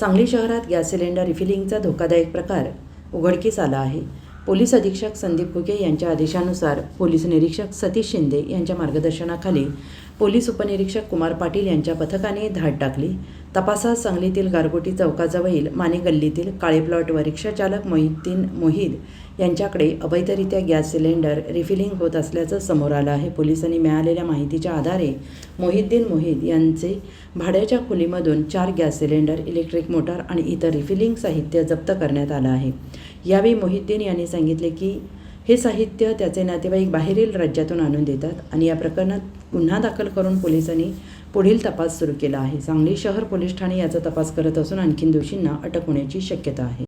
सांगली शहरात gas cylinder रिफिलिंगचा धोकादायक प्रकार उघडकीस आला आहे. पोलीस अधीक्षक संदीप फुके यांच्या आदेशानुसार पोलीस निरीक्षक सतीश शिंदे यांच्या मार्गदर्शनाखाली पोलीस उपनिरीक्षक कुमार पाटील यांच्या पथकाने धाड टाकली. तपासात सांगलीतील गारगोटी चौकाजवळील माने गल्लीतील काळे प्लॉटवर रिक्षाचालक मोहिद्दीन मोहिद यांच्याकडे अवैधरित्या गॅस सिलेंडर रिफिलिंग होत असल्याचं समोर आलं आहे. पोलिसांनी मिळालेल्या माहितीच्या आधारे मोहिद्दीन मोहिद यांचे भाड्याच्या खोलीमधून चार गॅस सिलेंडर इलेक्ट्रिक मोटार आणि इतर रिफिलिंग साहित्य जप्त करण्यात आलं आहे. यावेळी मोहिद्दीन यांनी सांगितले की हे साहित्य त्याचे नातेवाईक बाहेरील राज्यातून आणून देतात आणि या प्रकरणात गुन्हा दाखल करून पोलिसांनी पुढील तपास सुरू केला आहे. सांगली शहर पोलीस ठाणे याचा तपास करत असून आणखीन दोषींना अटक होण्याची शक्यता आहे.